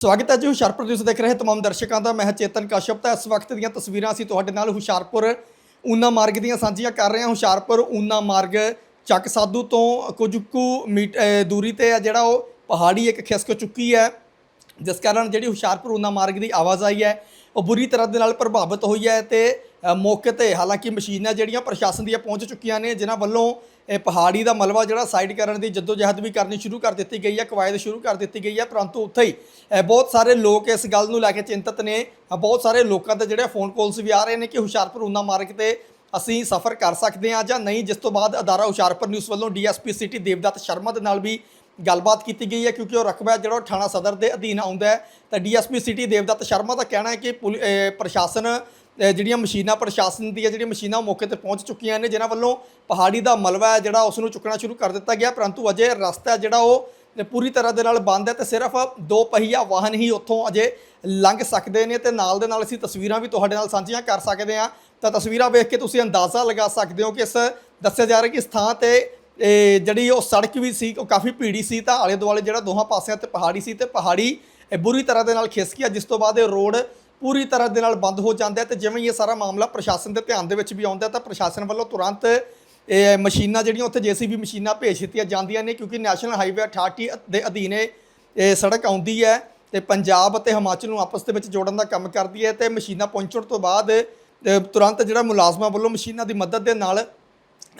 ਸਵਾਗਤ ਹੈ ਜੀ ਹੁਸ਼ਿਆਰਪੁਰ ਨਿਊਜ਼ ਦੇਖ ਰਹੇ ਤਮਾਮ ਦਰਸ਼ਕਾਂ ਦਾ। ਮੈਂ ਚੇਤਨ ਕਸ਼ਪ ਤਾਂ ਇਸ ਵਕਤ ਦੀਆਂ ਤਸਵੀਰਾਂ ਅਸੀਂ ਤੁਹਾਡੇ ਨਾਲ ਹੁਸ਼ਿਆਰਪੁਰ ਊਨਾ ਮਾਰਗ ਦੀਆਂ ਸਾਂਝੀਆਂ ਕਰ ਰਹੇ ਹਾਂ। ਹੁਸ਼ਿਆਰਪੁਰ ਊਨਾ ਮਾਰਗ ਚੱਕ ਸਾਧੂ ਤੋਂ ਕੁਝ ਕੁ ਮੀਟ ਅਹ ਦੂਰੀ ਤੇ ਹੈ ਜਿਹੜਾ ਉਹ ਪਹਾੜੀ ਇੱਕ ਖਿਸਕ ਚੁੱਕੀ ਹੈ। ਜਿਸ ਕਾਰਨ ਜਿਹੜੀ ਹੁਸ਼ਿਆਰਪੁਰ ਊਨਾ ਮਾਰਗ ਦੀ ਆਵਾਜਾਈ ਹੈ, ਉਹ ਬੁਰੀ ਤਰ੍ਹਾਂ ਦੇ ਨਾਲ ਪ੍ਰਭਾਵਿਤ ਹੋਈ ਹੈ ਤੇ ਮੌਕੇ ਤੇ। ਹਾਲਾਂਕਿ ਮਸ਼ੀਨਾਂ ਜਿਹੜੀਆਂ ਪ੍ਰਸ਼ਾਸਨ ਦੀਆਂ ਪਹੁੰਚ ਚੁੱਕੀਆਂ ਨੇ, ਜਿਨ੍ਹਾਂ ਵੱਲੋਂ, ਇਹ ਪਹਾੜੀ ਦਾ ਮਲਬਾ ਜਿਹੜਾ ਸਾਈਡ ਕਰਨ ਦੀ ਜਦੋਜਹਿਦ ਵੀ ਕਰਨੀ ਸ਼ੁਰੂ ਕਰ ਦਿੱਤੀ ਗਈ ਹੈ, ਕਵਾਇਦ ਸ਼ੁਰੂ ਕਰ ਦਿੱਤੀ ਗਈ ਹੈ। ਪਰੰਤੂ ਉੱਥੇ ਹੀ ਬਹੁਤ ਸਾਰੇ ਲੋਕ ਇਸ ਗੱਲ ਨੂੰ ਲੈ ਕੇ ਚਿੰਤਤ ਨੇ। ਬਹੁਤ ਸਾਰੇ ਲੋਕਾਂ ਦੇ ਜਿਹੜੇ ਫੋਨ ਕਾਲਸ ਵੀ ਆ ਰਹੇ ਨੇ ਕਿ ਹੁਸ਼ਿਆਰਪੁਰ ਊਨਾ ਮਾਰਗ ਤੇ ਅਸੀਂ ਸਫ਼ਰ ਕਰ ਸਕਦੇ ਹਾਂ ਜਾਂ ਨਹੀਂ। ਜਿਸ ਤੋਂ ਬਾਅਦ ਅਦਾਰਾ ਹੁਸ਼ਿਆਰਪੁਰ ਨਿਊਜ਼ ਵੱਲੋਂ ਡੀਐਸਪੀ ਸਿਟੀ ਦੇਵਦੱਤ ਸ਼ਰਮਾ ਦੇ ਨਾਲ ਵੀ ਗੱਲਬਾਤ ਕੀਤੀ ਗਈ ਹੈ, ਕਿਉਂਕਿ ਉਹ ਰਕਬਾ ਜਿਹੜਾ ਉਹ ਥਾਣਾ ਸਦਰ ਦੇ ਅਧੀਨ ਆਉਂਦਾ ਹੈ। ਤਾਂ ਡੀਐਸਪੀ ਸਿਟੀ ਦੇਵਦੱਤ ਸ਼ਰਮਾ ਦਾ ਕਹਿਣਾ ਹੈ ਕਿ ਪੁਲ- ਪ੍ਰਸ਼ਾਸਨ ਜਿਹੜੀਆਂ ਮਸ਼ੀਨਾਂ ਪ੍ਰਸ਼ਾਸਨ ਦੀਆਂ ਜਿਹੜੀਆਂ ਮਸ਼ੀਨਾਂ ਮੌਕੇ ਤੇ ਪਹੁੰਚ ਚੁੱਕੀਆਂ ਨੇ, ਜਿਨ੍ਹਾਂ ਵੱਲੋਂ ਪਹਾੜੀ ਦਾ ਮਲਬਾ ਹੈ, ਜਿਹੜਾ ਉਸ ਨੂੰ ਚੁੱਕਣਾ ਸ਼ੁਰੂ ਕਰ ਦਿੱਤਾ ਗਿਆ। ਪਰੰਤੂ ਅਜੇ ਰਸਤਾ ਜਿਹੜਾ ਉਹ ਪੂਰੀ ਤਰ੍ਹਾਂ ਦੇ ਨਾਲ ਬੰਦ ਹੈ ਤੇ ਸਿਰਫ ਦੋ ਪਹੀਆ ਵਾਹਨ ਹੀ ਉੱਥੋਂ ਅਜੇ ਲੰਘ ਸਕਦੇ ਨੇ ਤੇ ਨਾਲ ਦੇ ਨਾਲ ਅਸੀਂ ਤਸਵੀਰਾਂ ਵੀ ਤੁਹਾਡੇ ਨਾਲ ਸਾਂਝੀਆਂ ਕਰ ਸਕਦੇ ਹਾਂ। ਤਾਂ ਤਸਵੀਰਾਂ ਵੇਖ ਕੇ ਤੁਸੀਂ ਅੰਦਾਜ਼ਾ ਲਗਾ ਸਕਦੇ ਹੋ ਕਿ ਇਸ ਦੱਸਿਆ ਜਾ ਰਿਹਾ ਕਿ ਇਸ ਥਾਂ ਤੇ ਜਿਹੜੀ ਉਹ ਸੜਕ ਵੀ ਸੀ, ਉਹ ਕਾਫੀ ਭੀੜੀ ਸੀ ਤਾਂ ਆਲੇ ਦੁਆਲੇ ਜਿਹੜਾ ਦੋਹਾਂ ਪਾਸਿਆਂ ਤੇ ਪਹਾੜੀ ਸੀ ਤੇ ਪਹਾੜੀ ਬੁਰੀ ਤਰ੍ਹਾਂ ਦੇ ਨਾਲ ਖਿਸਕ ਗਿਆ, ਜਿਸ ਤੋਂ ਬਾਅਦ ਇਹ ਰੋਡ ਪੂਰੀ ਤਰ੍ਹਾਂ ਦੇ ਨਾਲ ਬੰਦ ਹੋ ਜਾਂਦਾ ਹੈ ਤੇ ਜਿਵੇਂ ਇਹ ਸਾਰਾ ਮਾਮਲਾ ਪ੍ਰਸ਼ਾਸਨ ਦੇ ਧਿਆਨ ਦੇ ਵਿੱਚ ਵੀ ਆਉਂਦਾ ਤਾਂ ਪ੍ਰਸ਼ਾਸਨ ਵੱਲੋਂ ਤੁਰੰਤ ਇਹ ਮਸ਼ੀਨਾਂ ਜਿਹੜੀਆਂ ਉੱਥੇ ਜੀਸੀਬੀ ਮਸ਼ੀਨਾਂ ਭੇਜ ਦਿੱਤੀਆਂ ਜਾਂਦੀਆਂ ਨੇ, ਕਿਉਂਕਿ ਨੈਸ਼ਨਲ ਹਾਈਵੇ 68 ਦੇ ਅਧੀਨ ਇਹ ਸੜਕ ਆਉਂਦੀ ਹੈ ਤੇ ਪੰਜਾਬ ਅਤੇ ਹਿਮਾਚਲ ਨੂੰ ਆਪਸ ਦੇ ਵਿੱਚ ਜੋੜਨ ਦਾ ਕੰਮ ਕਰਦੀ ਹੈ ਤੇ ਮਸ਼ੀਨਾਂ ਪਹੁੰਚਣ ਤੋਂ ਬਾਅਦ ਤੁਰੰਤ ਜਿਹੜਾ ਮੁਲਾਜ਼ਮਾਂ ਵੱਲੋਂ ਮਸ਼ੀਨਾਂ ਦੀ ਮਦਦ ਦੇ ਨਾਲ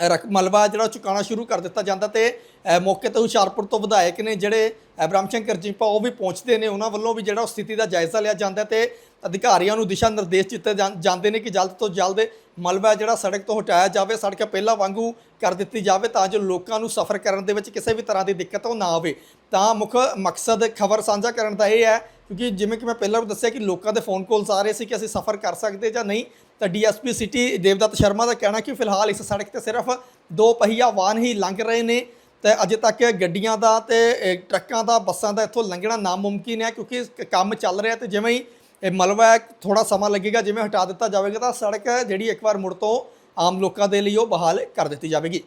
ਰਕ ਮਲਬਾ ਜਿਹੜਾ ਚੁਕਾਉਣਾ ਸ਼ੁਰੂ ਕਰ ਦਿੱਤਾ ਜਾਂਦਾ ਤੇ ਮੌਕੇ ਤੇ ਹੁਸ਼ਿਆਰਪੁਰ ਤੋਂ ਵਿਧਾਇਕ ਨੇ ਜਿਹੜੇ ਅ, ਬ੍ਰਹਮ ਸ਼ੰਕਰ ਜੀਪਾ ਉਹ ਵੀ ਪਹੁੰਚਦੇ ਨੇ। ਉਹਨਾਂ ਵੱਲੋਂ ਵੀ ਜਿਹੜਾ ਉਹ ਸਥਿਤੀ ਦਾ ਜਾਇਜ਼ਾ ਲਿਆ ਜਾਂਦਾ ਤੇ ਅਧਿਕਾਰੀਆਂ ਨੂੰ ਦਿਸ਼ਾ ਨਿਰਦੇਸ਼ ਦਿੱਤੇ ਜਾਂ- ਜਾਂਦੇ ਨੇ ਕਿ ਜਲਦ ਤੋਂ ਜਲਦ ਮਲਬਾ ਜਿਹੜਾ ਸੜਕ ਤੋਂ ਹਟਾਇਆ ਜਾਵੇ ਸੜਕ ਪਹਿਲਾਂ ਵਾਂਗੂ ਕਰ ਦਿੱਤੀ ਜਾਵੇ ਤਾਂ ਜੋ ਲੋਕਾਂ ਨੂੰ ਸਫ਼ਰ ਕਰਨ ਦੇ ਵਿੱਚ ਕਿਸੇ ਵੀ ਤਰ੍ਹਾਂ ਦੀ ਦਿੱਕਤ ਉਹ ਨਾ ਆਵੇ। ਤਾਂ ਮੁੱਖ ਮਕਸਦ ਖਬਰ ਸਾਂਝਾ ਕਰਨ ਦਾ ਇਹ ਹੈ ਕਿਉਂਕਿ ਜਿਵੇਂ ਕਿ ਮੈਂ ਪਹਿਲਾਂ ਵੀ ਦੱਸਿਆ ਕਿ ਲੋਕਾਂ ਦੇ ਫੋਨ ਕਾਲਸ ਆ ਰਹੇ ਸੀ ਕਿ ਅਸੀਂ ਸਫ਼ਰ ਕਰ ਸਕਦੇ ਜਾਂ ਨਹੀਂ, ਤਾਂ ਡੀਐਸਪੀ ਸਿਟੀ ਦੇਵਦੱਤ ਸ਼ਰਮਾ ਦਾ ਕਹਿਣਾ ਕਿ ਫਿਲਹਾਲ ਇਸ ਸੜਕ ਤੇ ਸਿਰਫ ਦੋ ਪਹੀਆ ਵਾਹਨ ਹੀ ਲੰਘ ਰਹੇ ਨੇ ਤੇ ਅਜੇ ਤੱਕ ਗੱਡੀਆਂ ਦਾ ਤੇ ਟਰੱਕਾਂ ਦਾ, ਬੱਸਾਂ ਦਾ ਇੱਥੋਂ ਲੰਘਣਾ ਨਾਮੁਮਕਿਨ ਹੈ ਕਿਉਂਕਿ ਕੰਮ ਚੱਲ ਰਿਹਾ ਤੇ ਜਿਵੇਂ ਹੀ ਇਹ ਮਲਬਾ ਥੋੜਾ ਸਮਾਂ ਲੱਗੇਗਾ, ਜਿਵੇਂ ਹਟਾ ਦਿੱਤਾ ਜਾਵੇਗਾ, ਤਾਂ ਸੜਕ ਜਿਹੜੀ ਇੱਕ ਵਾਰ ਮੁੜ ਤੋਂ ਆਮ ਲੋਕਾਂ ਦੇ ਲਈ ਉਹ ਬਹਾਲ ਕਰ ਦਿੱਤੀ ਜਾਵੇਗੀ।